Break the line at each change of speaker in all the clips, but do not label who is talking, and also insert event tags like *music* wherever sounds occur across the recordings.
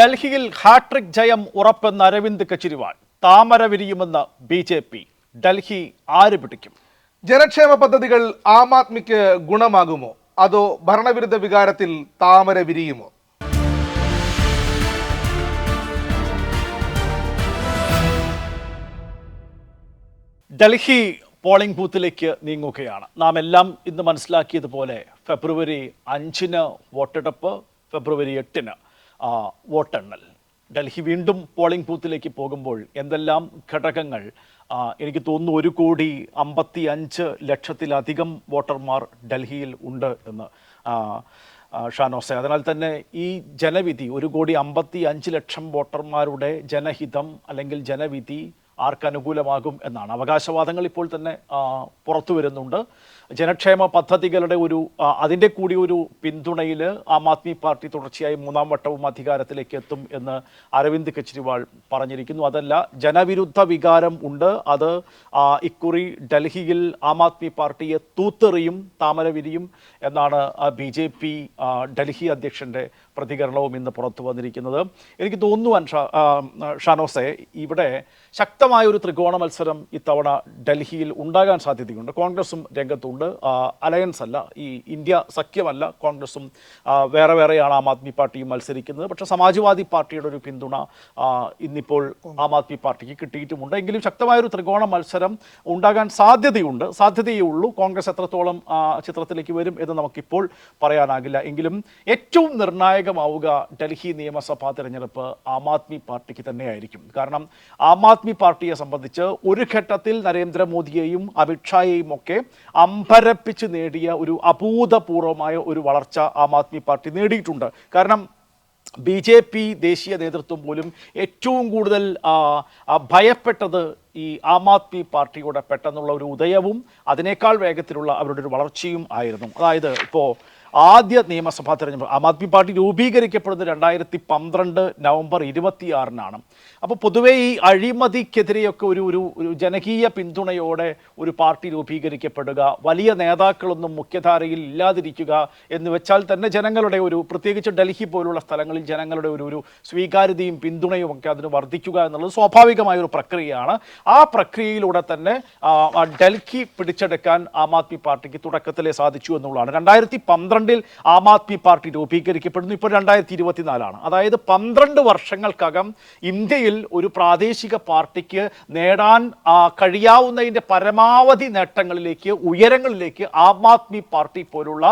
ഡൽഹിയിൽ ഹാട്രിക് ജയം ഉറപ്പെന്ന് അരവിന്ദ് കെജ്രിവാൾ. താമര വിരിയുമെന്ന് ബി ജെ പി. ഡൽഹി ആര് പിടിക്കും?
ജനക്ഷേമ പദ്ധതികൾ ആം ആദ്മിക്ക് ഗുണമാകുമോ? അതോ ഭരണവിരുദ്ധ വികാരത്തിൽ താമര വിരിയുമോ?
ഡൽഹി പോളിംഗ് ബൂത്തിലേക്ക് നീങ്ങുകയാണ്. നാം എല്ലാം ഇന്ന് മനസ്സിലാക്കിയതുപോലെ ഫെബ്രുവരി അഞ്ചിന് വോട്ടെടുപ്പ് ഫെബ്രുവരി എട്ടിന്. വോട്ടെണ്ണൽ. ഡൽഹി വീണ്ടും പോളിംഗ് ബൂത്തിലേക്ക് പോകുമ്പോൾ എന്തെല്ലാം ഘടകങ്ങൾ എനിക്ക് തോന്നുന്നു ഒരു കോടി അമ്പത്തി അഞ്ച് ലക്ഷത്തിലധികം വോട്ടർമാർ ഡൽഹിയിൽ ഉണ്ട് എന്ന് ഷാനോസെ അതിനാൽ തന്നെ ഈ ജനവിധി ഒരു കോടി അമ്പത്തി അഞ്ച് ലക്ഷം വോട്ടർമാരുടെ ജനഹിതം അല്ലെങ്കിൽ ജനവിധി ആർക്കനുകൂലമാകും എന്നാണ്. അവകാശവാദങ്ങൾ ഇപ്പോൾ തന്നെ പുറത്തു വരുന്നുണ്ട്. ജനക്ഷേമ പദ്ധതികളുടെ ഒരു അതിന്റെ കൂടി ഒരു പിന്തുണയിൽ ആം ആദ്മി പാർട്ടി തുടർച്ചയായി മൂന്നാം വട്ടവും അധികാരത്തിലേക്ക് എത്തും എന്ന് അരവിന്ദ് കെജ്രിവാൾ പറഞ്ഞിരിക്കുന്നു. അതല്ല ജനവിരുദ്ധ വികാരം ഉണ്ട്. അത് ഇക്കുറി ഡൽഹിയിൽ ആം ആദ്മി പാർട്ടിയെ തൂത്തെറിയും താമരവിരിയും എന്നാണ് ബി ജെ പി ഡൽഹി അധ്യക്ഷന്റെ പ്രതികരണവും ഇന്ന് പുറത്തു വന്നിരിക്കുന്നത്. എനിക്ക് തോന്നുന്നു ഷാനോസെ ഇവിടെ ശക്തമായ ഒരു ത്രികോണ മത്സരം ഇത്തവണ ഡൽഹിയിൽ ഉണ്ടാകാൻ സാധ്യതയുണ്ട്. കോൺഗ്രസും രംഗത്തുണ്ട്. ആ, അലയൻസ് അല്ല ഈ ഇന്ത്യ സഖ്യമല്ല കോൺഗ്രസും വേറെ വേറെയാണ് ആം ആദ്മി പാർട്ടിയും മത്സരിക്കുന്നത്. പക്ഷെ സമാജ്വാദി പാർട്ടിയുടെ ഒരു പിന്തുണ ഇന്നിപ്പോൾ ആം ആദ്മി പാർട്ടിക്ക് കിട്ടിയിട്ടുമുണ്ട്. എങ്കിലും ശക്തമായൊരു ത്രികോണ മത്സരം ഉണ്ടാകാൻ സാധ്യതയുണ്ട്. സാധ്യതയേ ഉള്ളൂ. കോൺഗ്രസ് എത്രത്തോളം ചിത്രത്തിലേക്ക് വരും എന്ന് നമുക്കിപ്പോൾ പറയാനാകില്ല. എങ്കിലും ഏറ്റവും നിർണായകമാവുക ഡൽഹി നിയമസഭാ തെരഞ്ഞെടുപ്പ് ആം ആദ്മി പാർട്ടിക്ക് തന്നെയായിരിക്കും. കാരണം ആം ആദ്മി പാർട്ടിയെ സംബന്ധിച്ച് ഒരു ഘട്ടത്തിൽ നരേന്ദ്രമോദിയെയും അമിത്ഷായെയും ഒക്കെ അമ്പരപ്പിച്ച് നേടിയ ഒരു അഭൂതപൂർവമായ ഒരു വളർച്ച ആം ആദ്മി പാർട്ടി നേടിയിട്ടുണ്ട്. കാരണം ബി ജെ പി ദേശീയ നേതൃത്വം പോലും ഏറ്റവും കൂടുതൽ ഭയപ്പെട്ടത് ഈ ആം ആദ്മി പാർട്ടിയുടെ പെട്ടെന്നുള്ള ഒരു ഉദയവും അതിനേക്കാൾ വേഗത്തിലുള്ള അവരുടെ ഒരു വളർച്ചയും ആയിരുന്നു. അതായത് ഇപ്പോൾ ആദ്യ നിയമസഭാ തെരഞ്ഞെടുപ്പ് ആം ആദ്മി പാർട്ടി രൂപീകരിക്കപ്പെടുന്നത് രണ്ടായിരത്തി പന്ത്രണ്ട് നവംബർ ഇരുപത്തിയാറിനാണ്. അപ്പോൾ പൊതുവേ ഈ അഴിമതിക്കെതിരെയൊക്കെ ഒരു ഒരു ഒരു ജനകീയ പിന്തുണയോടെ ഒരു പാർട്ടി രൂപീകരിക്കപ്പെടുക വലിയ നേതാക്കളൊന്നും മുഖ്യധാരയിൽ ഇല്ലാതിരിക്കുക എന്ന് വെച്ചാൽ തന്നെ ജനങ്ങളുടെ ഒരു പ്രത്യേകിച്ച് ഡൽഹി പോലുള്ള സ്ഥലങ്ങളിൽ ജനങ്ങളുടെ ഒരു ഒരു സ്വീകാര്യതയും പിന്തുണയും ഒക്കെ അതിന് വർദ്ധിക്കുക എന്നുള്ളത് സ്വാഭാവികമായ ഒരു പ്രക്രിയയാണ്. ആ പ്രക്രിയയിലൂടെ തന്നെ ഡൽഹി പിടിച്ചെടുക്കാൻ ആം ആദ്മി പാർട്ടിക്ക് തുടക്കത്തിലേ സാധിച്ചു എന്നുള്ളതാണ്. രണ്ടായിരത്തി പന്ത്രണ്ടിൽ ആം ആദ്മി പാർട്ടി രൂപീകരിക്കപ്പെടുന്നു. ഇപ്പോൾ രണ്ടായിരത്തി ഇരുപത്തിനാലാണ് അതായത് പന്ത്രണ്ട് വർഷങ്ങൾക്കകം ഇന്ത്യയിൽ ഒരു പ്രാദേശിക പാർട്ടിക്ക് നേടാൻ കഴിയാവുന്നതിന്റെ പരമാവധി നേട്ടങ്ങളിലേക്ക് ഉയരങ്ങളിലേക്ക് ആം ആദ്മി പാർട്ടി പോലുള്ള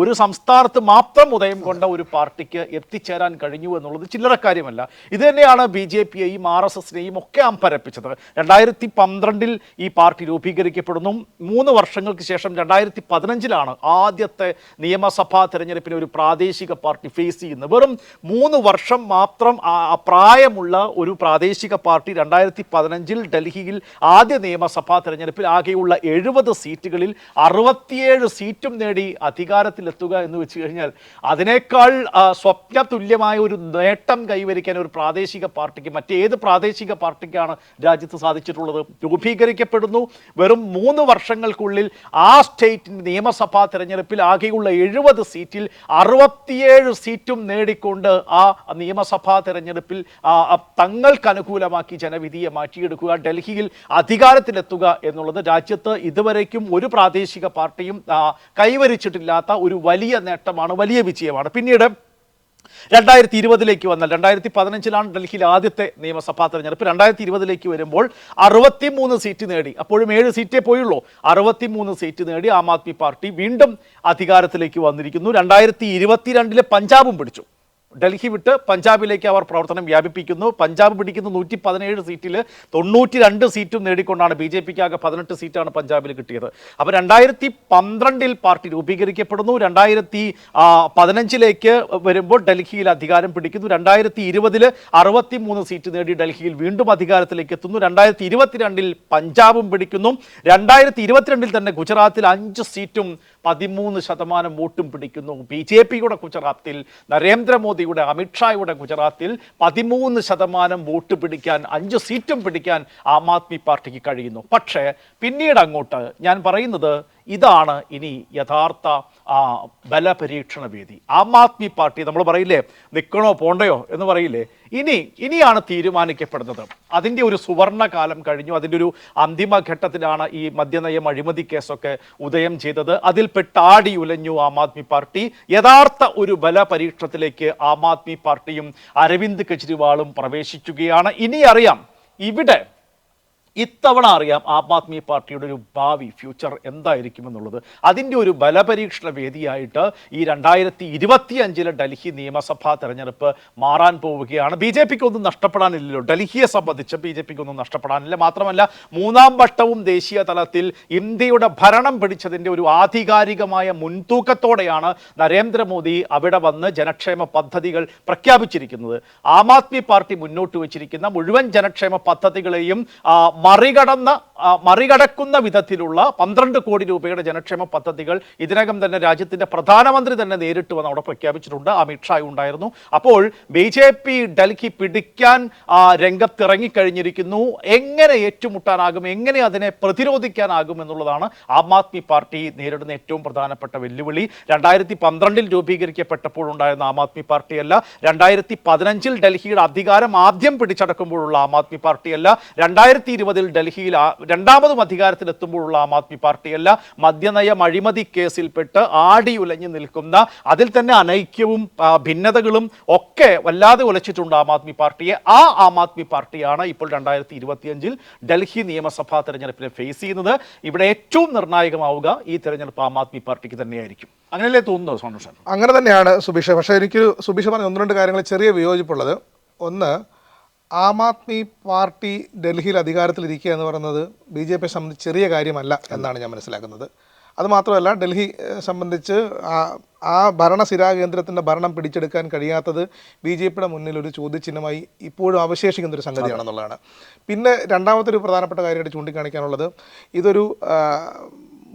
ഒരു സംസ്ഥാനത്ത് മാത്രം ഉദയം കൊണ്ട ഒരു പാർട്ടിക്ക് എത്തിച്ചേരാൻ കഴിഞ്ഞു എന്നുള്ളത് ചില്ലറ കാര്യമല്ല. ഇത് തന്നെയാണ് ബി ജെ പിയെയും ആർ എസ് എസിനെയും ഒക്കെ അമ്പരപ്പിച്ചത്. രണ്ടായിരത്തി പന്ത്രണ്ടിൽ ഈ പാർട്ടി രൂപീകരിക്കപ്പെടുന്നു. മൂന്ന് വർഷങ്ങൾക്ക് ശേഷം രണ്ടായിരത്തി പതിനഞ്ചിലാണ് ആദ്യത്തെ നിയമസഭാ തെരഞ്ഞെടുപ്പിന് ഒരു പ്രാദേശിക പാർട്ടി ഫേസ് ചെയ്യുന്നത് വെറും മൂന്ന് വർഷം മാത്രം പ്രായമുള്ള ഒരു പ്രാദേശിക പാർട്ടി രണ്ടായിരത്തി പതിനഞ്ചിൽ ഡൽഹിയിൽ ആദ്യ നിയമസഭാ തെരഞ്ഞെടുപ്പിൽ ആകെയുള്ള എഴുപത് സീറ്റുകളിൽ അറുപത്തിയേഴ് സീറ്റും നേടി അധികാരത്തിലെത്തുക എന്ന് വെച്ച് കഴിഞ്ഞാൽ അതിനേക്കാൾ സ്വപ്ന തുല്യമായ ഒരു നേട്ടം കൈവരിക്കാൻ ഒരു പ്രാദേശിക പാർട്ടിക്ക് മറ്റേത് പ്രാദേശിക പാർട്ടിക്കാണ് രാജ്യത്ത് സാധിച്ചിട്ടുള്ളത്. രൂപീകരിക്കപ്പെടുന്നു. വെറും മൂന്ന് വർഷങ്ങൾക്കുള്ളിൽ ആ സ്റ്റേറ്റിന്റെ നിയമസഭാ തെരഞ്ഞെടുപ്പിൽ ആകെയുള്ള എഴുപത് സീറ്റിൽ അറുപത്തിയേഴ് സീറ്റും നേടിക്കൊണ്ട് ആ നിയമസഭാ തെരഞ്ഞെടുപ്പിൽ തങ്ങൾക്ക് അനുകൂലമാക്കി ജനവിധിയെ മാറ്റിയെടുക്കുക ഡൽഹിയിൽ അധികാരത്തിലെത്തുക എന്നുള്ളത് രാജ്യത്ത് ഇതുവരേക്കും ഒരു പ്രാദേശിക പാർട്ടിയും കൈവരിച്ചിട്ടില്ലാത്ത ഒരു വലിയ നേട്ടമാണ് വലിയ വിജയമാണ്. പിന്നീട് രണ്ടായിരത്തി ഇരുപതിലേക്ക് വന്നാൽ രണ്ടായിരത്തി പതിനഞ്ചിലാണ് ഡൽഹിയിൽ ആദ്യത്തെ നിയമസഭാ തെരഞ്ഞെടുപ്പ്. രണ്ടായിരത്തി ഇരുപതിലേക്ക് വരുമ്പോൾ അറുപത്തി മൂന്ന് സീറ്റ് നേടി. അപ്പോഴും ഏഴ് സീറ്റേ പോയുള്ളൂ. അറുപത്തി മൂന്ന് സീറ്റ് നേടി ആം ആദ്മി പാർട്ടി വീണ്ടും അധികാരത്തിലേക്ക് വന്നിരിക്കുന്നു. രണ്ടായിരത്തി ഇരുപത്തിരണ്ടിലെ പഞ്ചാബും പിടിച്ചു. ഡൽഹി വിട്ട് പഞ്ചാബിലേക്ക് അവർ പ്രവർത്തനം വ്യാപിപ്പിക്കുന്നു. പഞ്ചാബ് പിടിക്കുന്ന നൂറ്റി പതിനേഴ് സീറ്റിൽ തൊണ്ണൂറ്റി രണ്ട് സീറ്റും നേടിക്കൊണ്ടാണ് ബി ജെ പിക്ക് ആകെ പതിനെട്ട് സീറ്റാണ് പഞ്ചാബിൽ കിട്ടിയത്. അപ്പോൾ രണ്ടായിരത്തി പന്ത്രണ്ടിൽ പാർട്ടി രൂപീകരിക്കപ്പെടുന്നു. രണ്ടായിരത്തി പതിനഞ്ചിലേക്ക് വരുമ്പോൾ ഡൽഹിയിൽ അധികാരം പിടിക്കുന്നു. രണ്ടായിരത്തി ഇരുപതിൽ അറുപത്തി മൂന്ന് സീറ്റ് നേടി ഡൽഹിയിൽ വീണ്ടും അധികാരത്തിലേക്ക് എത്തുന്നു. രണ്ടായിരത്തി ഇരുപത്തിരണ്ടിൽ പഞ്ചാബും പിടിക്കുന്നു. രണ്ടായിരത്തി ഇരുപത്തിരണ്ടിൽ തന്നെ ഗുജറാത്തിൽ അഞ്ച് സീറ്റും പതിമൂന്ന് ശതമാനം വോട്ടും പിടിക്കുന്നു. ബി ജെ പിയുടെ ഗുജറാത്തിൽ നരേന്ദ്രമോദിയുടെ അമിത്ഷായുടെ ഗുജറാത്തിൽ പതിമൂന്ന് ശതമാനം വോട്ട് പിടിക്കാൻ അഞ്ച് സീറ്റും പിടിക്കാൻ ആം ആദ്മി പാർട്ടിക്ക് കഴിയുന്നു. പക്ഷേ പിന്നീട് അങ്ങോട്ട് ഞാൻ പറയുന്നത് ഇതാണ് ഇനി യഥാർത്ഥ ബലപരീക്ഷണ വേദി ആം ആദ്മി പാർട്ടി നമ്മൾ പറയില്ലേ നിൽക്കണോ പോണ്ടയോ എന്ന് പറയില്ലേ ഇനി ഇനിയാണ് തീരുമാനിക്കപ്പെടുന്നത്. അതിന്റെ ഒരു സുവർണകാലം കഴിഞ്ഞു. അതിന്റെ ഒരു അന്തിമഘട്ടത്തിലാണ് ഈ മദ്യനയം അഴിമതി കേസൊക്കെ ഉദയം ചെയ്തത്. അതിൽ പെട്ടാടി ഉലഞ്ഞു ആം ആദ്മി പാർട്ടി. യഥാർത്ഥ ഒരു ബലപരീക്ഷണത്തിലേക്ക് ആം ആദ്മി പാർട്ടിയും അരവിന്ദ് കെജ്രിവാളും പ്രവേശിക്കുകയാണ്. ഇനി അറിയാം ഇവിടെ ഇത്തവണ അറിയാം ആം ആദ്മി പാർട്ടിയുടെ ഒരു ഭാവി ഫ്യൂച്ചർ എന്തായിരിക്കുമെന്നുള്ളത്. അതിന്റെ ഒരു ബലപരീക്ഷണ വേദിയായിട്ട് ഈ രണ്ടായിരത്തി ഇരുപത്തി അഞ്ചിലെ ഡൽഹി നിയമസഭാ തെരഞ്ഞെടുപ്പ് മാറാൻ പോവുകയാണ്. ബി ജെ പിക്ക് ഒന്നും നഷ്ടപ്പെടാനില്ലല്ലോ. ഡൽഹിയെ സംബന്ധിച്ച് ബി ജെ പിക്ക് ഒന്നും നഷ്ടപ്പെടാനില്ല. മാത്രമല്ല മൂന്നാം വട്ടവും ദേശീയ തലത്തിൽ ഇന്ത്യയുടെ ഭരണം പിടിച്ചതിന്റെ ഒരു ആധികാരികമായ മുൻതൂക്കത്തോടെയാണ് നരേന്ദ്രമോദി അവിടെ വന്ന് ജനക്ഷേമ പദ്ധതികൾ പ്രഖ്യാപിച്ചിരിക്കുന്നത്. ആം ആദ്മി പാർട്ടി മുന്നോട്ട് വച്ചിരിക്കുന്ന മുഴുവൻ ജനക്ഷേമ പദ്ധതികളെയും മറികടന്ന മറികടക്കുന്ന വിധത്തിലുള്ള പന്ത്രണ്ട് കോടി രൂപയുടെ ജനക്ഷേമ പദ്ധതികൾ ഇതിനകം തന്നെ രാജ്യത്തിന്റെ പ്രധാനമന്ത്രി തന്നെ നേരിട്ട് വന്ന് അവിടെ പ്രഖ്യാപിച്ചിട്ടുണ്ട്. അമിത്ഷാ ഉണ്ടായിരുന്നു. അപ്പോൾ ബി ജെ പി ഡൽഹി പിടിക്കാൻ രംഗത്തിറങ്ങിക്കഴിഞ്ഞിരിക്കുന്നു. എങ്ങനെ ഏറ്റുമുട്ടാനാകും? എങ്ങനെ അതിനെ പ്രതിരോധിക്കാനാകും എന്നുള്ളതാണ് ആം ആദ്മി പാർട്ടി നേരിടുന്ന ഏറ്റവും പ്രധാനപ്പെട്ട വെല്ലുവിളി. രണ്ടായിരത്തി പന്ത്രണ്ടിൽ രൂപീകരിക്കപ്പെട്ടപ്പോൾ ഉണ്ടായിരുന്ന ആം ആദ്മി പാർട്ടിയല്ല. രണ്ടായിരത്തി പതിനഞ്ചിൽ ഡൽഹിയുടെ അധികാരം ആദ്യം പിടിച്ചടക്കുമ്പോഴുള്ള ആം ആദ്മി പാർട്ടിയല്ല. രണ്ടായിരത്തി ഇരുപതിൽ ഡൽഹിയിൽ രണ്ടാമതും അധികാരത്തിലെത്തുമ്പോഴുള്ള ആം ആദ്മി പാർട്ടിയല്ല. മദ്യനയം അഴിമതി കേസിൽപ്പെട്ട് ആടി ഉലഞ്ഞു നിൽക്കുന്ന അതിൽ തന്നെ അനൈക്യവും ഭിന്നതകളും ഒക്കെ വല്ലാതെ ഉലച്ചിട്ടുണ്ട് ആം ആദ്മി പാർട്ടിയെ. ആ ആം ആദ്മി പാർട്ടിയാണ് ഇപ്പോൾ രണ്ടായിരത്തി ഇരുപത്തിയഞ്ചിൽ ഡൽഹി നിയമസഭാ തെരഞ്ഞെടുപ്പിനെ ഫേസ് ചെയ്യുന്നത്. ഇവിടെ ഏറ്റവും നിർണായകമാവുക ഈ തെരഞ്ഞെടുപ്പ് ആം ആദ്മി പാർട്ടിക്ക് തന്നെയായിരിക്കും. അങ്ങനെയല്ലേ തോന്നുന്നത് സന്തോഷം
അങ്ങനെ തന്നെയാണ് സുബീഷ പക്ഷേ എനിക്ക് സുബീഷ പറഞ്ഞ ഒന്ന് രണ്ട് കാര്യങ്ങൾ ചെറിയ വിയോജിപ്പുള്ളത്. ഒന്ന് ആം ആദ്മി പാർട്ടി ഡൽഹിയിൽ അധികാരത്തിലിരിക്കുക എന്ന് പറയുന്നത് ബി ജെ പിയെ സംബന്ധിച്ച് ചെറിയ കാര്യമല്ല എന്നാണ് ഞാൻ മനസ്സിലാക്കുന്നത്. അതുമാത്രമല്ല ഡൽഹി സംബന്ധിച്ച് ആ- ഭരണസിരാ കേന്ദ്രത്തിന്റെ ഭരണം പിടിച്ചെടുക്കാൻ കഴിയാത്തത് ബി ജെ പിയുടെ മുന്നിൽ ഒരു ചോദ്യചിഹ്നമായി ഇപ്പോഴും അവശേഷിക്കുന്ന ഒരു സംഗതിയാണെന്നുള്ളതാണ്. പിന്നെ രണ്ടാമത്തെ ഒരു പ്രധാനപ്പെട്ട കാര്യമായിട്ട് ചൂണ്ടിക്കാണിക്കാനുള്ളത് ഇതൊരു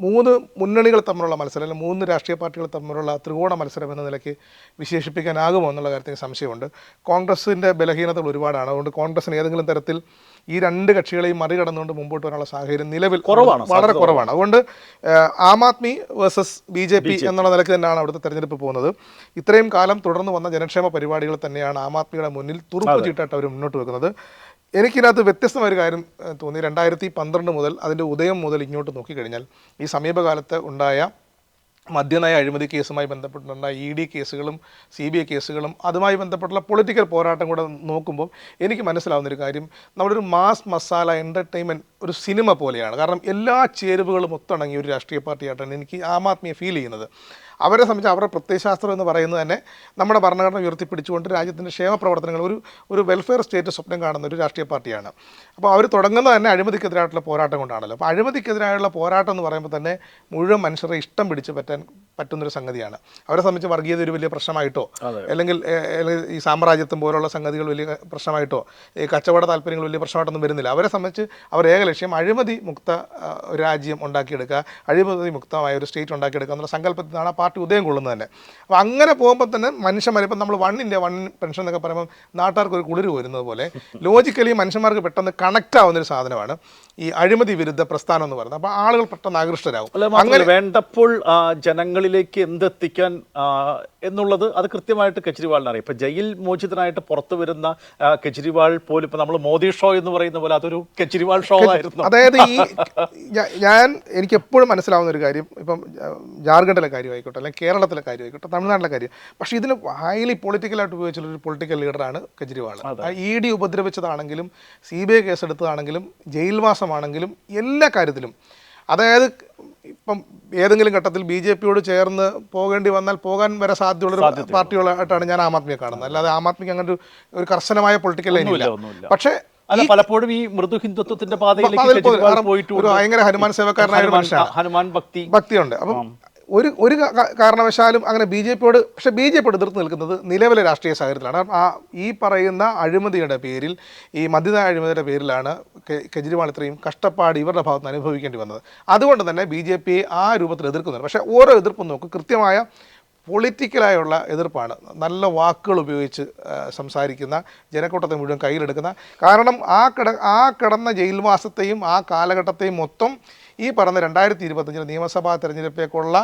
മൂന്ന് മുന്നണികൾ തമ്മിലുള്ള മത്സരം അല്ലെങ്കിൽ മൂന്ന് രാഷ്ട്രീയ പാർട്ടികൾ തമ്മിലുള്ള ത്രികോണ മത്സരം എന്ന നിലയ്ക്ക് വിശേഷിപ്പിക്കാനാകുമോ എന്നുള്ള കാര്യത്തിൽ സംശയമുണ്ട്. കോൺഗ്രസിന്റെ ബലഹീനതകൾ ഒരുപാടാണ്. അതുകൊണ്ട് കോൺഗ്രസിന് ഏതെങ്കിലും തരത്തിൽ ഈ രണ്ട് കക്ഷികളെയും മറികടന്നുകൊണ്ട് മുമ്പോട്ട് വരാനുള്ള സാഹചര്യം നിലവിൽ
കുറവാണ്,
വളരെ കുറവാണ്. അതുകൊണ്ട് Aam Aadmi versus B J P എന്നുള്ള നിലയ്ക്ക് തന്നെയാണ് അവിടുത്തെ തെരഞ്ഞെടുപ്പ് പോകുന്നത്. ഇത്രയും കാലം തുടർന്ന് വന്ന ജനക്ഷേമ പരിപാടികൾ തന്നെയാണ് ആം ആദ്മിയുടെ മുന്നിൽ തുറുപ്പ് ചീട്ടായിട്ട് അവർ മുന്നോട്ട് വെക്കുന്നത്. എനിക്കിതിനകത്ത് വ്യത്യസ്തമായ ഒരു കാര്യം തോന്നി. രണ്ടായിരത്തി പന്ത്രണ്ട് മുതൽ അതിന്റെ ഉദയം മുതൽ ഇങ്ങോട്ട് നോക്കിക്കഴിഞ്ഞാൽ ഈ സമീപകാലത്ത് ഉണ്ടായ മദ്യനയ അഴിമതി കേസുമായി ബന്ധപ്പെട്ടുണ്ടായ ഇ ഡി കേസുകളും സി ബി ഐ കേസുകളും അതുമായി ബന്ധപ്പെട്ടുള്ള പൊളിറ്റിക്കൽ പോരാട്ടം കൂടെ നോക്കുമ്പോൾ എനിക്ക് മനസ്സിലാവുന്നൊരു കാര്യം നമ്മുടെ ഒരു മാസ് മസാല എന്റർടൈൻമെന്റ് ഒരു സിനിമ പോലെയാണ്. കാരണം എല്ലാ ചേരുവകളും ഒത്തിണങ്ങിയ ഒരു രാഷ്ട്രീയ പാർട്ടിയായിട്ടാണ് എനിക്ക് ആം ആദ്മിയെ ഫീൽ ചെയ്യുന്നത്. അവരെ സംബന്ധിച്ച് അവരുടെ പ്രത്യയശാസ്ത്രം എന്ന് പറയുന്നത് തന്നെ നമ്മുടെ ഭരണഘടന ഉയർത്തിപ്പിടിച്ചുകൊണ്ട് രാജ്യത്തിന്റെ ക്ഷേമ പ്രവർത്തനങ്ങൾ ഒരു ഒരു വെൽഫെയർ സ്റ്റേറ്റ് സ്വപ്നം കാണുന്ന ഒരു രാഷ്ട്രീയ പാർട്ടിയാണ്. അപ്പോൾ അവർ തുടങ്ങുന്നത് തന്നെ അഴിമതിക്കെതിരായിട്ടുള്ള പോരാട്ടം കൊണ്ടാണല്ലോ. അപ്പോൾ അഴിമതിക്കെതിരായുള്ള പോരാട്ടം എന്ന് പറയുമ്പോൾ തന്നെ മുഴുവൻ മനുഷ്യരെ ഇഷ്ടം പിടിച്ച് പറ്റാൻ പറ്റുന്നൊരു സംഗതിയാണ്. അവരെ സംബന്ധിച്ച് വർഗീയത ഒരു വലിയ പ്രശ്നമായിട്ടോ? അല്ലെങ്കിൽ ഈ സാമ്രാജ്യത്വം പോലുള്ള സംഗതികൾ വലിയ പ്രശ്നമായിട്ടോ? ഈ കച്ചവട താല്പര്യങ്ങൾ വലിയ പ്രശ്നമായിട്ടൊന്നും വരുന്നില്ല. അവരെ സംബന്ധിച്ച് അവർ ഏക ലക്ഷ്യം അഴിമതി മുക്ത ഒരു രാജ്യം ഉണ്ടാക്കിയെടുക്കുക അഴിമതി മുക്തമായ ഒരു സ്റ്റേറ്റ് ഉണ്ടാക്കിയെടുക്കുക എന്നുള്ള സങ്കല്പത്തിൽ നിന്നാണ് ആ പാർട്ടി ഉദയം കൊള്ളുന്നത് തന്നെ. അപ്പോൾ അങ്ങനെ പോകുമ്പോൾ തന്നെ മനുഷ്യന്മാർ ഇപ്പം നമ്മൾ വൺ ഇന്ത്യ വൺ പെൻഷൻ എന്നൊക്കെ പറയുമ്പോൾ നാട്ടുകാർക്ക് ഒരു കുളിര് വരുന്നത് പോലെ ലോജിക്കലി മനുഷ്യന്മാർക്ക് പെട്ടെന്ന് കണക്റ്റ് ആവുന്ന ഒരു സാധനമാണ് ഈ അഴിമതി വിരുദ്ധ പ്രസ്ഥാനം എന്ന് പറയുന്നത്. അപ്പോൾ ആളുകൾ പെട്ടെന്ന് ആകൃഷ്ടരാകും.
അങ്ങനെ വേണ്ടപ്പോൾ ആ, ജനങ്ങളിലേക്ക് എന്തെത്തിക്കാൻ എന്നുള്ളത് അത് കൃത്യമായിട്ട് കെജ്രിവാളിന് അറിയാം. ഇപ്പം ജയിൽ മോചിതനായിട്ട് പുറത്തു വരുന്ന കെജ്രിവാൾ പോലും ഇപ്പം നമ്മൾ മോദി ഷോ എന്ന് പറയുന്ന പോലെ അതൊരു കെജ്രിവാൾ ഷോ ആയിരുന്നു.
അതായത് ഈ *laughs* ഞാൻ എനിക്ക് എപ്പോഴും മനസ്സിലാവുന്ന ഒരു കാര്യം ഇപ്പം ജാർഖണ്ഡിലെ കാര്യമായിക്കോട്ടെ അല്ലെങ്കിൽ കേരളത്തിലെ കാര്യമായിക്കോട്ടെ തമിഴ്നാട്ടിലെ കാര്യം. പക്ഷേ ഇതിന് ഹൈലി പൊളിറ്റിക്കലായിട്ട് ഉപയോഗിച്ചുള്ള ഒരു പൊളിറ്റിക്കൽ ലീഡറാണ് കെജ്രിവാൾ. ഇ ഡി ഉപദ്രവിച്ചതാണെങ്കിലും സി ബി ഐ കേസെടുത്തതാണെങ്കിലും ജയിൽവാസമാണെങ്കിലും എല്ലാ കാര്യത്തിലും അതായത് ഇപ്പം ഏതെങ്കിലും ഘട്ടത്തിൽ ബി ജെ പിയോട് ചേർന്ന് പോകേണ്ടി വന്നാൽ പോകാൻ വരെ സാധ്യതയുള്ള പാർട്ടികളായിട്ടാണ് ഞാൻ ആം ആദ്മിയെ കാണുന്നത്. അല്ലാതെ ആം ആദ്മിക്ക് അങ്ങനെ ഒരു കർശനമായ പൊളിറ്റിക്കൽ ലൈൻ ഇല്ല. പക്ഷേ
അല്ല പലപ്പോഴും ഈ മൃദു ഹിന്ദുത്വത്തിന്റെ പാതയിലേക്ക് പോയിട്ട്
ഒരു ഭയങ്കര ഹനുമാൻ സേവക്കാരനായ
ഹനുമാൻ ഭക്തി.
ഭക്തിയുണ്ട്. അപ്പം ഒരു ഒരു കാരണവശാലും അങ്ങനെ ബി ജെ പിയോട് പക്ഷേ ബി ജെ പിയോട് എതിർത്ത് നിൽക്കുന്നത് നിലവിലെ രാഷ്ട്രീയ സാഹചര്യത്തിലാണ്. ആ ഈ പറയുന്ന അഴിമതിയുടെ പേരിൽ ഈ മദ്യത അഴിമതിയുടെ പേരിലാണ് കെജ്രിവാൾ ഇത്രയും കഷ്ടപ്പാട് ഇവരുടെ ഭാഗത്ത് നിന്ന് അനുഭവിക്കേണ്ടി വന്നത്. അതുകൊണ്ട് തന്നെ ബി ജെ പിയെ ആ രൂപത്തിൽ എതിർക്കുന്നുണ്ട്. പക്ഷേ ഓരോ എതിർപ്പും നോക്കും കൃത്യമായ പൊളിറ്റിക്കലായുള്ള എതിർപ്പാണ്. നല്ല വാക്കുകൾ ഉപയോഗിച്ച് സംസാരിക്കുന്ന ജനക്കൂട്ടത്തെ മുഴുവൻ കയ്യിലെടുക്കുന്ന. കാരണം ആ കിട ആ കിടന്ന ജയിൽവാസത്തെയും ആ കാലഘട്ടത്തെയും മൊത്തം ഈ പറഞ്ഞ രണ്ടായിരത്തി ഇരുപത്തഞ്ചിലെ നിയമസഭാ ആ,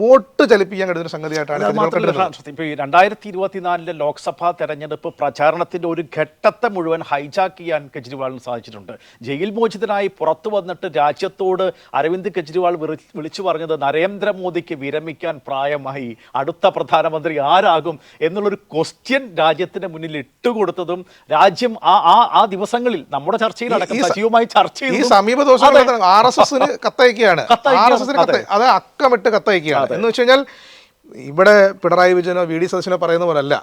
വോട്ട് ചലിപ്പിക്കാൻ കഴിയുന്ന സംഗതിയായിട്ടാണ്
മാത്രമല്ല ഈ രണ്ടായിരത്തി ഇരുപത്തിനാലിലെ ലോക്സഭാ തെരഞ്ഞെടുപ്പ് പ്രചാരണത്തിന്റെ ഒരു ഘട്ടത്തെ മുഴുവൻ ഹൈജാക്ക് ചെയ്യാൻ കെജ്രിവാളിന് സാധിച്ചിട്ടുണ്ട്. ജയിൽ മോചിതനായി പുറത്തു വന്നിട്ട് രാജ്യത്തോട് അരവിന്ദ് കെജ്രിവാൾ വിളിച്ചു പറഞ്ഞത് നരേന്ദ്രമോദിക്ക് വിരമിക്കാൻ പ്രായമായി അടുത്ത പ്രധാനമന്ത്രി ആരാകും എന്നുള്ളൊരു ക്വസ്റ്റ്യൻ രാജ്യത്തിന്റെ മുന്നിൽ ഇട്ടുകൊടുത്തതും രാജ്യം ആ ആ ആ ദിവസങ്ങളിൽ നമ്മുടെ ചർച്ചയിൽ അടക്കം സജീവമായി ചർച്ച ചെയ്തു
സമീപ ദിവസങ്ങളിൽ ആർ എസ് എസിന് *laughs* കത്തയക്കുകയാണ്.
കത്തയക്കുകയാണ്.
ആർ എസ് എസിന് അത് അക്കമിട്ട് കത്തയക്കുകയാണ്. എന്ന് വെച്ച് കഴിഞ്ഞാൽ ഇവിടെ പിണറായി വിജയനോ വി ഡി സതീശനോ പറയുന്ന പോലല്ല.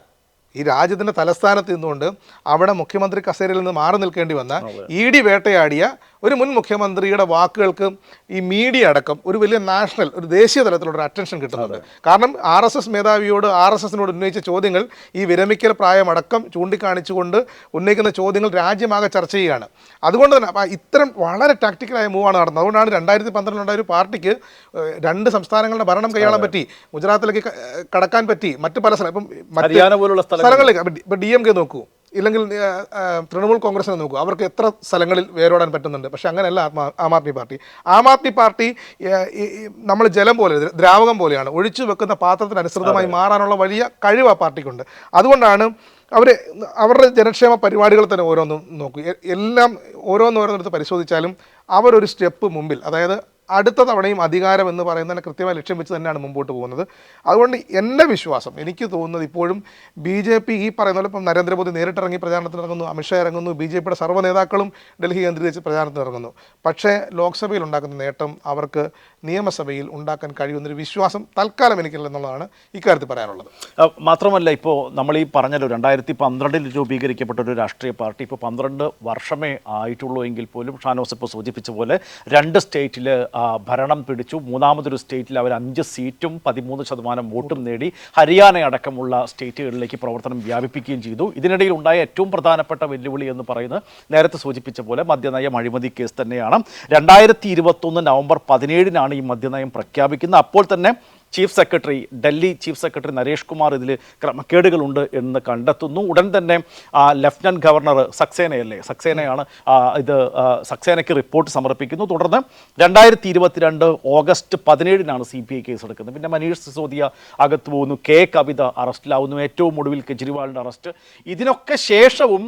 ഈ രാജ്യത്തിന്റെ തലസ്ഥാനത്ത് നിന്നുകൊണ്ട് അവിടെ മുഖ്യമന്ത്രി കസേരയിൽ നിന്ന് മാറി നിൽക്കേണ്ടി വന്ന ഇ ഡി വേട്ടയാടിയ ഒരു മുൻ മുഖ്യമന്ത്രിയുടെ വാക്കുകൾക്ക് ഈ മീഡിയ അടക്കം ഒരു വലിയ നാഷണൽ ഒരു ദേശീയ തലത്തിലുള്ള ഒരു അറ്റൻഷൻ കിട്ടുന്നുണ്ട്. കാരണം ആർ എസ് എസ് മേധാവിയോട് ആർ എസ് എസിനോട് ഉന്നയിച്ച ചോദ്യങ്ങൾ ഈ വിരമിക്കൽ പ്രായമടക്കം ചൂണ്ടിക്കാണിച്ചുകൊണ്ട് ഉന്നയിക്കുന്ന ചോദ്യങ്ങൾ രാജ്യമാകെ ചർച്ച ചെയ്യുകയാണ്. അതുകൊണ്ട് തന്നെ ഇത്തരം വളരെ ടാക്ടിക്കലായ മൂവാണ് നടന്നത്. അതുകൊണ്ടാണ് രണ്ടായിരത്തി പന്ത്രണ്ടിലുണ്ടായ ഒരു പാർട്ടിക്ക് രണ്ട് സംസ്ഥാനങ്ങളുടെ ഭരണം കൈയാളാൻ പറ്റി ഗുജറാത്തിലേക്ക് കടക്കാൻ പറ്റി മറ്റ് പല സ്ഥലം ഇപ്പം
ഹരിയാന പോലുള്ള
സ്ഥലങ്ങളിലേക്ക്. ഇപ്പം ഡി എം കെ നോക്കൂ. ഇല്ലെങ്കിൽ തൃണമൂൽ കോൺഗ്രസിനെ നോക്കൂ. അവർക്ക് എത്ര സ്ഥലങ്ങളിൽ വേരോടാൻ പറ്റുന്നുണ്ട്. പക്ഷേ അങ്ങനെയല്ല ആത്മാ ആം ആദ്മി പാർട്ടി. ആം ആദ്മി പാർട്ടി നമ്മൾ ജലം പോലെ ദ്രാവകം പോലെയാണ് ഒഴിച്ചു വെക്കുന്ന പാത്രത്തിനനുസൃതമായി മാറാനുള്ള വലിയ കഴിവ് ആ പാർട്ടിക്കുണ്ട്. അതുകൊണ്ടാണ് അവർ അവരുടെ ജനക്ഷേമ പരിപാടികൾ തന്നെ ഓരോന്നും നോക്കൂ. എല്ലാം ഓരോന്നോരോന്നെടുത്ത് പരിശോധിച്ചാലും അവരൊരു സ്റ്റെപ്പ് മുമ്പിൽ അതായത് അടുത്ത തവണയും അധികാരം എന്ന് പറയുന്നതിനെ കൃത്യമായ ലക്ഷ്യം വെച്ച് തന്നെയാണ് മുമ്പോട്ട് പോകുന്നത്. അതുകൊണ്ട് എന്റെ വിശ്വാസം എനിക്ക് തോന്നുന്നത് ഇപ്പോഴും ബി ജെ പി ഈ പറയുന്ന പോലെ ഇപ്പം നരേന്ദ്രമോദി നേരിട്ടിറങ്ങി പ്രചാരണത്തിന് ഇറങ്ങുന്നു അമിത്ഷാ ഇറങ്ങുന്നു ബി ജെ പിയുടെ സർവ നേതാക്കളും ഡൽഹി കേന്ദ്രീകരിച്ച് പ്രചാരണത്തിന് ഇറങ്ങുന്നു. പക്ഷേ ലോക്സഭയിൽ ഉണ്ടാക്കുന്ന നേട്ടം അവർക്ക് നിയമസഭയിൽ ഉണ്ടാക്കാൻ കഴിയുന്നൊരു വിശ്വാസം തൽക്കാലം എനിക്കില്ല എന്നുള്ളതാണ് ഇക്കാര്യത്തിൽ പറയാനുള്ളത്.
മാത്രമല്ല ഇപ്പോൾ നമ്മൾ ഈ പറഞ്ഞല്ലോ രണ്ടായിരത്തി പന്ത്രണ്ടിൽ രൂപീകരിക്കപ്പെട്ട ഒരു രാഷ്ട്രീയ പാർട്ടി ഇപ്പോൾ പന്ത്രണ്ട് വർഷമേ ആയിട്ടുള്ളൂ എങ്കിൽ പോലും ഷാനോസ് ഇപ്പോൾ സൂചിപ്പിച്ച പോലെ രണ്ട് സ്റ്റേറ്റിൽ ഭരണം പിടിച്ചു. മൂന്നാമതൊരു സ്റ്റേറ്റിൽ അവർ അഞ്ച് സീറ്റും പതിമൂന്ന് ശതമാനം വോട്ടും നേടി ഹരിയാന അടക്കമുള്ള സ്റ്റേറ്റുകളിലേക്ക് പ്രവർത്തനം വ്യാപിപ്പിക്കുകയും ചെയ്തു. ഇതിനിടയിൽ ഉണ്ടായ ഏറ്റവും പ്രധാനപ്പെട്ട വെല്ലുവിളി എന്ന് പറയുന്നത് നേരത്തെ സൂചിപ്പിച്ച പോലെ മദ്യനയം അഴിമതി കേസ് തന്നെയാണ്. രണ്ടായിരത്തി ഇരുപത്തൊന്ന് നവംബർ പതിനേഴിനാണ് ഈ മദ്യനയം പ്രഖ്യാപിക്കുന്നത്. അപ്പോൾ തന്നെ chief secretary Delhi chief secretary Naresh Kumar ഇതിൽ ക്രമക്കേടുകളുണ്ട് എന്ന് കണ്ടെത്തുന്നു. ഉടൻ തന്നെ ആ, ലഫ്റ്റനന്റ് ഗവർണർ സക്സേനയല്ലേ? സക്സേനയാണ് ഇത് സക്സേനയ്ക്ക് റിപ്പോർട്ട് സമർപ്പിക്കുന്നു. തുടർന്ന് രണ്ടായിരത്തി ഇരുപത്തിരണ്ട് ഓഗസ്റ്റ് പതിനേഴിനാണ് സി ബി ഐ കേസ് എടുക്കുന്നത് പിന്നെ മനീഷ് സിസോദിയ അകത്ത് പോകുന്നു. കെ. കവിത അറസ്റ്റിലാവുന്നു. ഏറ്റവും ഒടുവിൽ കെജ്രിവാളിന്റെ അറസ്റ്റ്. ഇതിനൊക്കെ ശേഷവും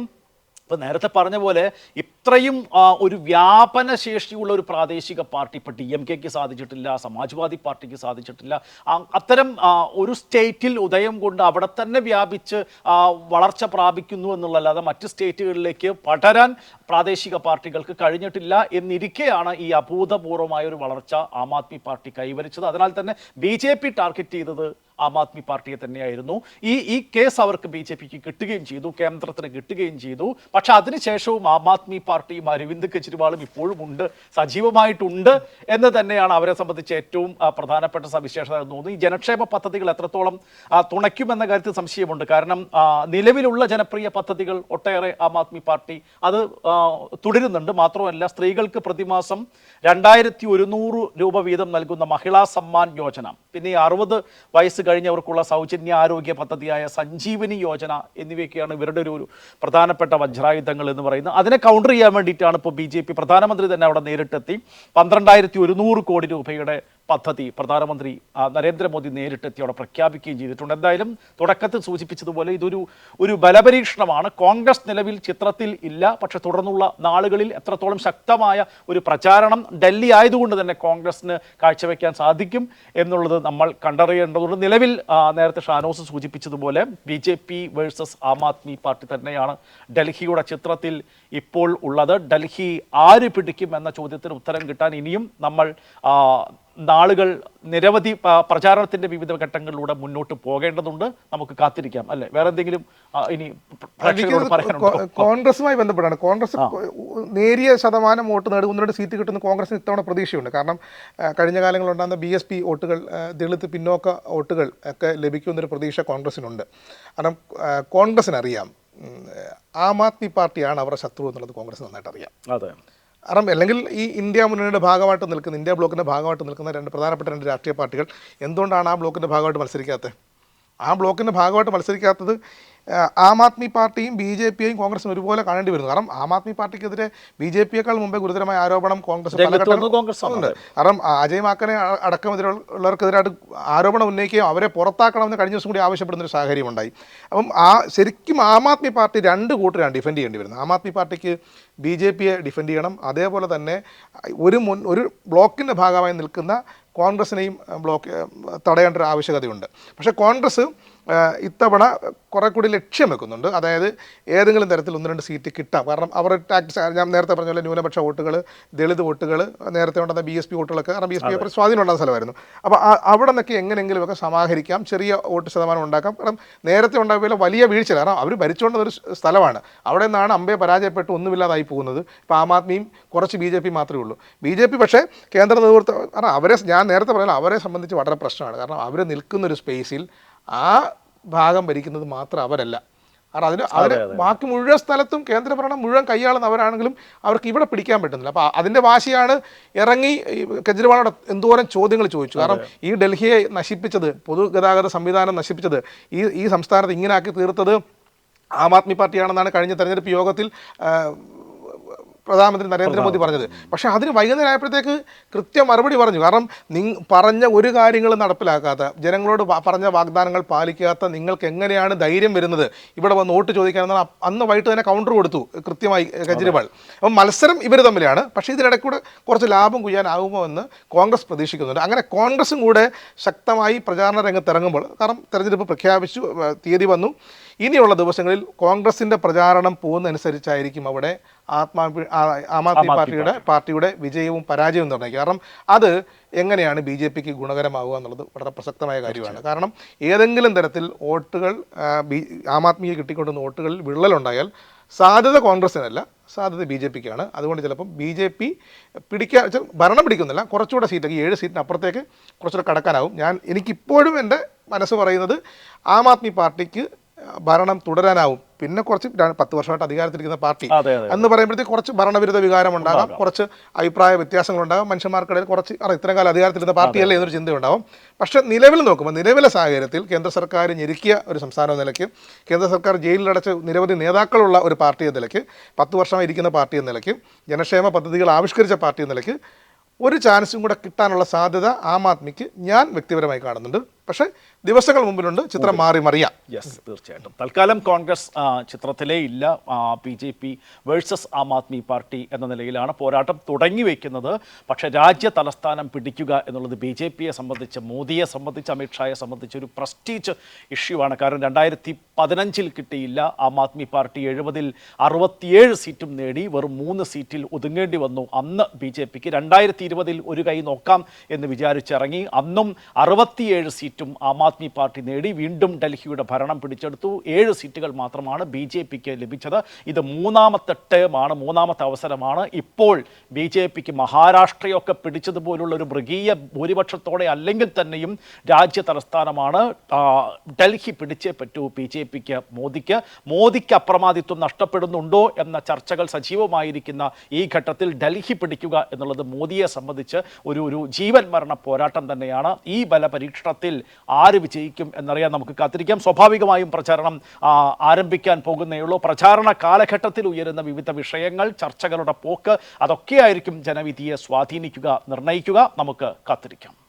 ഇപ്പം നേരത്തെ പറഞ്ഞ പോലെ ഇത്രയും ഒരു വ്യാപന ശേഷിയുള്ള ഒരു പ്രാദേശിക പാർട്ടി ഇപ്പം ഡി എം കെക്ക് സാധിച്ചിട്ടില്ല സമാജ്വാദി പാർട്ടിക്ക് സാധിച്ചിട്ടില്ല. അത്തരം ഒരു സ്റ്റേറ്റിൽ ഉദയം കൊണ്ട് അവിടെ തന്നെ വ്യാപിച്ച് വളർച്ച പ്രാപിക്കുന്നു എന്നുള്ളതല്ലാതെ മറ്റ് സ്റ്റേറ്റുകളിലേക്ക് പടരാൻ പ്രാദേശിക പാർട്ടികൾക്ക് കഴിഞ്ഞിട്ടില്ല എന്നിരിക്കെയാണ് ഈ അഭൂതപൂർവമായ ഒരു വളർച്ച ആം ആദ്മി പാർട്ടി കൈവരിച്ചത്. അതിനാൽ തന്നെ ബി ടാർഗറ്റ് ചെയ്തത് ആം ആദ്മി പാർട്ടിയെ തന്നെയായിരുന്നു. ഈ ഈ കേസ് അവർക്ക് ബി ജെ പിക്ക് കിട്ടുകയും ചെയ്തു കേന്ദ്രത്തിന് കിട്ടുകയും ചെയ്തു. പക്ഷെ അതിനുശേഷവും ആം ആദ്മി പാർട്ടിയും അരവിന്ദ് കെജ്രിവാളും ഇപ്പോഴും ഉണ്ട് സജീവമായിട്ടുണ്ട് എന്ന് തന്നെയാണ് അവരെ സംബന്ധിച്ച് ഏറ്റവും പ്രധാനപ്പെട്ട സവിശേഷത എന്ന് തോന്നുന്നു. ഈ ജനക്ഷേമ പദ്ധതികൾ എത്രത്തോളം തുണയ്ക്കുമെന്ന കാര്യത്തിൽ സംശയമുണ്ട്. കാരണം നിലവിലുള്ള ജനപ്രിയ പദ്ധതികൾ ഒട്ടേറെ ആം ആദ്മി പാർട്ടി അത് തുടരുന്നുണ്ട്. മാത്രമല്ല സ്ത്രീകൾക്ക് പ്രതിമാസം രണ്ടായിരത്തി ഒരുന്നൂറ് രൂപ വീതം നൽകുന്ന മഹിളാ സമ്മാൻ യോജന. പിന്നെ അറുപത് വയസ്സ് കഴിഞ്ഞവർക്കുള്ള സൗജന്യ ആരോഗ്യ പദ്ധതിയായ സഞ്ജീവനി യോജന എന്നിവയൊക്കെയാണ് ഇവരുടെ ഒരു പ്രധാനപ്പെട്ട വജ്രായുധങ്ങൾ എന്ന് പറയുന്നത്. അതിനെ കൗണ്ടർ ചെയ്യാൻ വേണ്ടിയിട്ടാണ് ഇപ്പോൾ ബി പ്രധാനമന്ത്രി തന്നെ അവിടെ നേരിട്ടെത്തി. പന്ത്രണ്ടായിരത്തി കോടി രൂപയുടെ പദ്ധതി പ്രധാനമന്ത്രി നരേന്ദ്രമോദി നേരിട്ടെത്തി അവിടെ പ്രഖ്യാപിക്കുകയും ചെയ്തിട്ടുണ്ട്. എന്തായാലും തുടക്കത്തിൽ സൂചിപ്പിച്ചതുപോലെ ഇതൊരു ഒരു ബലപരീക്ഷണമാണ്. കോൺഗ്രസ് നിലവിൽ ചിത്രത്തിൽ ഇല്ല. പക്ഷേ തുടർന്നുള്ള നാളുകളിൽ എത്രത്തോളം ശക്തമായ ഒരു പ്രചാരണം ഡൽഹി ആയതുകൊണ്ട് തന്നെ കോൺഗ്രസിന് കാഴ്ചവെക്കാൻ സാധിക്കും എന്നുള്ളത് നമ്മൾ കണ്ടറിയേണ്ടതുണ്ട്. നിലവിൽ നേരത്തെ ഷാനോസ് സൂചിപ്പിച്ചതുപോലെ B J P versus Aam Aadmi party തന്നെയാണ് ഡൽഹിയുടെ ചിത്രത്തിൽ ഇപ്പോൾ ഉള്ളത്. ഡൽഹി ആര് പിടിക്കും എന്ന ചോദ്യത്തിന് ഉത്തരം കിട്ടാൻ ഇനിയും നമ്മൾ നാളുകൾ നിരവധി പ്രചാരണത്തിന്റെ വിവിധ ഘട്ടങ്ങളിലൂടെ മുന്നോട്ട് പോകേണ്ടതുണ്ട്. നമുക്ക് കാത്തിരിക്കാം അല്ലെ? വേറെ എന്തെങ്കിലും ഇനി
കോൺഗ്രസുമായി ബന്ധപ്പെട്ടാണ് കോൺഗ്രസ് നേരിയ ശതമാനം വോട്ട് നേടി ഒന്ന് രണ്ട് സീറ്റ് കിട്ടുന്ന കോൺഗ്രസിന് ഇത്തവണ പ്രതീക്ഷയുണ്ട്. കാരണം കഴിഞ്ഞ കാലങ്ങളിൽ ഉണ്ടാകുന്ന ബി എസ് പി വോട്ടുകൾ ദളിത് പിന്നോക്ക വോട്ടുകൾ ഒക്കെ ലഭിക്കുമെന്നൊരു പ്രതീക്ഷ കോൺഗ്രസിനുണ്ട് കാരണം കോൺഗ്രസിനറിയാം ആം ആദ്മി പാർട്ടിയാണ് അവരുടെ ശത്രു എന്നുള്ളത് കോൺഗ്രസ് നന്നായിട്ട് അറിയാം
അതെ.
കാരണം അല്ലെങ്കിൽ ഈ ഇന്ത്യ മുന്നണിയുടെ ഭാഗമായിട്ട് നിൽക്കുന്ന ഇന്ത്യ ബ്ലോക്കിന്റെ ഭാഗമായിട്ട് നിൽക്കുന്ന രണ്ട് പ്രധാനപ്പെട്ട രണ്ട് രാഷ്ട്രീയ പാർട്ടികൾ എന്തുകൊണ്ടാണ് ആ ബ്ലോക്കിന്റെ ഭാഗമായിട്ട് മത്സരിക്കാത്തത് ആ ബ്ലോക്കിന്റെ ഭാഗമായിട്ട് മത്സരിക്കാത്തത് ആ, ആദ്മി പാർട്ടിയും ബി ജെ പിയും കോൺഗ്രസും ഒരുപോലെ കാണേണ്ടി വരുന്നു. കാരണം ആം ആദ്മി പാർട്ടിക്കെതിരെ ബി ജെ പിയേക്കാൾ മുമ്പേ ഗുരുതരമായ ആരോപണം കോൺഗ്രസ്. ഉണ്ട്. കാരണം അജയ് മാക്കനെ അ- അടക്കം ഇതിലുള്ളവർക്കെതിരായിട്ട് ആരോപണം ഉന്നയിക്കുകയും അവരെ പുറത്താക്കണമെന്ന് കഴിഞ്ഞ ദിവസം കൂടി ആവശ്യപ്പെടുന്ന ഒരു സാഹചര്യം ഉണ്ടായി അപ്പം ആ ശരിക്കും ആം ആദ്മി പാർട്ടി രണ്ട് കൂട്ടരാണ് ഡിഫെൻഡ് ചെയ്യേണ്ടി വരുന്നത്. ആം ആദ്മി പാർട്ടിക്ക് ബി ജെ പിയെ ഡിഫെൻഡ് ചെയ്യണം. അതേപോലെ തന്നെ ഒരു മുൻ ഒരു ബ്ലോക്കിന്റെ ഭാഗമായി നിൽക്കുന്ന കോൺഗ്രസിനെയും ബ്ലോക്ക് തടയേണ്ട ഒരു ആവശ്യകതയുണ്ട്. പക്ഷേ കോൺഗ്രസ് ഇത്തവണ കുറെ കൂടി ലക്ഷ്യം വെക്കുന്നുണ്ട്. അതായത് ഏതെങ്കിലും തരത്തിൽ ഒന്ന് രണ്ട് സീറ്റ് കിട്ടാം. കാരണം അവർ ടാക്സ് ഞാൻ നേരത്തെ പറഞ്ഞ പോലെ ന്യൂനപക്ഷ വോട്ടുകൾ ദളിത് വോട്ടുകൾ നേരത്തെ ഉണ്ടെന്ന ബി എസ് പി വോട്ടുകളൊക്കെ കാരണം ബി എസ് പി സ്വാധീനം ഉണ്ടാകുന്ന സ്ഥലമായിരുന്നു. അപ്പോൾ അവിടെ നിന്നൊക്കെ എങ്ങനെയെങ്കിലുമൊക്കെ സമാഹരിക്കാം. ചെറിയ വോട്ട് ശതമാനം ഉണ്ടാക്കാം. കാരണം നേരത്തെ ഉണ്ടാകുമ്പോൾ വലിയ വീഴ്ച കാരണം അവർ ഭരിച്ചുകൊണ്ട ഒരു സ്ഥലമാണ്. അവിടെ നിന്നാണ് അമ്പയെ പരാജയപ്പെട്ട് ഒന്നുമില്ലാതായി പോകുന്നത്. ഇപ്പോൾ ആം ആദ്മിയും കുറച്ച് ബി ജെ പി മാത്രമേ ഉള്ളൂ. ബി ജെ പി പക്ഷേ കേന്ദ്ര നേതൃത്വം കാരണം അവരെ ഞാൻ നേരത്തെ പറഞ്ഞാൽ അവരെ സംബന്ധിച്ച് വളരെ പ്രശ്നമാണ്. കാരണം അവർ നിൽക്കുന്ന ഒരു സ്പേസിൽ ആ ഭാഗം ഭരിക്കുന്നത് മാത്രം അവരല്ല. കാരണം അതിന് അവർ ബാക്കി മുഴുവൻ സ്ഥലത്തും കേന്ദ്രഭരണം മുഴുവൻ കൈയാളുന്ന അവരാണെങ്കിലും അവർക്ക് ഇവിടെ പിടിക്കാൻ പറ്റുന്നില്ല. അപ്പോൾ അതിന്റെ വാശിയാണ് ഇറങ്ങി കെജ്രിവാളോട് എന്തോരം ചോദ്യങ്ങൾ ചോദിച്ചു. കാരണം ഈ ഡൽഹിയെ നശിപ്പിച്ചത് പൊതുഗതാഗത സംവിധാനം നശിപ്പിച്ചത് ഈ ഈ സംസ്ഥാനത്ത് ഇങ്ങനെ ആക്കി തീർത്തത് ആം ആദ്മി പാർട്ടിയാണെന്നാണ് കഴിഞ്ഞ തെരഞ്ഞെടുപ്പ് യോഗത്തിൽ പ്രധാനമന്ത്രി നരേന്ദ്രമോദി പറഞ്ഞത്. പക്ഷേ അതിന് വൈകുന്നേരമായപ്പോഴത്തേക്ക് കൃത്യ മറുപടി പറഞ്ഞു. കാരണം നിങ് പറഞ്ഞ ഒരു കാര്യങ്ങളും നടപ്പിലാക്കാത്ത ജനങ്ങളോട് പറഞ്ഞ വാഗ്ദാനങ്ങൾ പാലിക്കാത്ത നിങ്ങൾക്ക് എങ്ങനെയാണ് ധൈര്യം വരുന്നത്? ഇവിടെ വന്ന് വോട്ട് ചോദിക്കാനെന്ന് അന്ന് വൈകിട്ട് തന്നെ കൗണ്ടർ കൊടുത്തു കൃത്യമായി കെജ്രിവാൾ. അപ്പം മത്സരം ഇവർ തമ്മിലാണ്. പക്ഷേ ഇതിനിടയ്ക്കൂടെ കുറച്ച് ലാഭം കുയ്യാനാകുമോ എന്ന് കോൺഗ്രസ് പ്രതീക്ഷിക്കുന്നുണ്ട്. അങ്ങനെ കോൺഗ്രസും കൂടെ ശക്തമായി പ്രചാരണ രംഗത്ത് ഇറങ്ങുമ്പോൾ കാരണം തെരഞ്ഞെടുപ്പ് പ്രഖ്യാപിച്ചു തീയതി വന്നു. ഇനിയുള്ള ദിവസങ്ങളിൽ കോൺഗ്രസിന്റെ പ്രചാരണം പോകുന്നതനുസരിച്ചായിരിക്കും അവിടെ ആത്മാ ആ- ആദ്മി പാർട്ടിയുടെ പാർട്ടിയുടെ വിജയവും പരാജയവും നിർണയിക്കുക. കാരണം അത് എങ്ങനെയാണ് ബി ജെ പിക്ക് ഗുണകരമാവുക എന്നുള്ളത് വളരെ പ്രസക്തമായ കാര്യമാണ്. കാരണം ഏതെങ്കിലും തരത്തിൽ വോട്ടുകൾ ബി ആം ആദ്മിക്ക് കിട്ടിക്കൊണ്ടുവന്ന വോട്ടുകളിൽ വിള്ളലുണ്ടായാൽ സാധ്യത കോൺഗ്രസിനല്ല സാധ്യത ബി ജെ പിക്കാണ്. അതുകൊണ്ട് ചിലപ്പം ബി ജെ പി പിടിക്കാൻ ഭരണം പിടിക്കുന്നില്ല. കുറച്ചുകൂടെ സീറ്റൊക്കെ ഏഴ് സീറ്റിന് അപ്പുറത്തേക്ക് കുറച്ചുകൂടെ കടക്കാനാവും. ഞാൻ എനിക്കിപ്പോഴും എന്റെ മനസ്സ് പറയുന്നത് ആം ആദ്മി പാർട്ടിക്ക് ഭരണം തുടരാനാവും. പിന്നെ കുറച്ച് പത്ത് വർഷമായിട്ട് അധികാരത്തിലിരിക്കുന്ന പാർട്ടി. എന്ന് പറയുമ്പോഴത്തേക്ക് കുറച്ച് ഭരണവിരുദ്ധ വികാരം ഉണ്ടാകാം. കുറച്ച് അഭിപ്രായ വ്യത്യാസങ്ങൾ ഉണ്ടാകും മനുഷ്യന്മാർക്കിടയിൽ കുറച്ച് ഇത്രയും കാലം അധികാരത്തിലിരുന്ന പാർട്ടിയല്ലേ എന്നൊരു ചിന്തയുണ്ടാവും. പക്ഷേ നിലവിൽ നോക്കുമ്പോൾ നിലവിലെ സാഹചര്യത്തിൽ കേന്ദ്ര സർക്കാർ ഞെരുക്കിയ ഒരു സംസ്ഥാന നിലയ്ക്ക് കേന്ദ്ര സർക്കാർ ജയിലിലടച്ച് നിരവധി നേതാക്കളുള്ള ഒരു പാർട്ടി എന്ന നിലയ്ക്ക് പത്ത് വർഷമായി ഇരിക്കുന്ന പാർട്ടി എന്ന നിലയ്ക്ക് ജനക്ഷേമ പദ്ധതികൾ ആവിഷ്കരിച്ച പാർട്ടി എന്ന നിലയ്ക്ക് ഒരു ചാൻസും കൂടെ കിട്ടാനുള്ള സാധ്യത ആം ആദ്മിക്ക് ഞാൻ വ്യക്തിപരമായി കാണുന്നുണ്ട്. പക്ഷേ ദിവസങ്ങൾ മുമ്പിലുണ്ട്. ചിത്രം മാറി മറിയാം.
യെസ് തീർച്ചയായിട്ടും. തൽക്കാലം കോൺഗ്രസ് ചിത്രത്തിലേ ഇല്ല. B J P versus Aam Aadmi party എന്ന നിലയിലാണ് പോരാട്ടം തുടങ്ങി വയ്ക്കുന്നത് പക്ഷേ രാജ്യ തലസ്ഥാനം പിടിക്കുക എന്നുള്ളത് ബി ജെ പിയെ സംബന്ധിച്ച് മോദിയെ സംബന്ധിച്ച് അമിത്ഷായെ സംബന്ധിച്ച് ഒരു പ്രസ്റ്റീജ് ഇഷ്യൂ ആണ്. കാരണം രണ്ടായിരത്തി പതിനഞ്ചിൽ കിട്ടിയില്ല. ആം ആദ്മി പാർട്ടി എഴുപതിൽ അറുപത്തിയേഴ് സീറ്റും നേടി. വെറും മൂന്ന് സീറ്റിൽ ഒതുങ്ങേണ്ടി വന്നു. അന്ന് ബി ജെ പിക്ക് രണ്ടായിരത്തി ഇരുപതിൽ ഒരു കൈ നോക്കാം എന്ന് വിചാരിച്ചിറങ്ങി. അന്നും അറുപത്തിയേഴ് സീറ്റും ആം ആദ്മി പാർട്ടി നേടി വീണ്ടും ഡൽഹിയുടെ ഭരണം പിടിച്ചെടുത്തു. ഏഴ് സീറ്റുകൾ മാത്രമാണ് ബി ജെ പിക്ക് ലഭിച്ചത്. ഇത് മൂന്നാമത്തെ ടേമാണ് മൂന്നാമത്തെ അവസരമാണ്. ഇപ്പോൾ ബി ജെ പിക്ക് മഹാരാഷ്ട്രയൊക്കെ പിടിച്ചതുപോലുള്ള ഒരു മൃഗീയ ഭൂരിപക്ഷത്തോടെ അല്ലെങ്കിൽ തന്നെയും രാജ്യ തലസ്ഥാനമാണ് ഡൽഹി പിടിച്ചേ പറ്റൂ ബി ജെ പിക്ക് മോദിക്ക്. മോദിക്ക് അപ്രമാദിത്വം നഷ്ടപ്പെടുന്നുണ്ടോ എന്ന ചർച്ചകൾ സജീവമായിരിക്കുന്ന ഈ ഘട്ടത്തിൽ ഡൽഹി പിടിക്കുക എന്നുള്ളത് മോദിയെ സംബന്ധിച്ച് ഒരു ഒരു ജീവൻ മരണ പോരാട്ടം തന്നെയാണ്. ഈ ബലപരീക്ഷണത്തിൽ ആര് വിജയിക്കും എന്നറിയാൻ നമുക്ക് കാത്തിരിക്കാം. സ്വാഭാവികമായും പ്രചാരണം ആരംഭിക്കാൻ പോകുന്നേയുള്ളൂ പ്രചാരണ കാലഘട്ടത്തിൽ ഉയരുന്ന വിവിധ വിഷയങ്ങൾ ചർച്ചകളുടെ പോക്ക് അതൊക്കെയായിരിക്കും ജനവിധിയെ സ്വാധീനിക്കുക നിർണയിക്കുക നമുക്ക് കാത്തിരിക്കാം.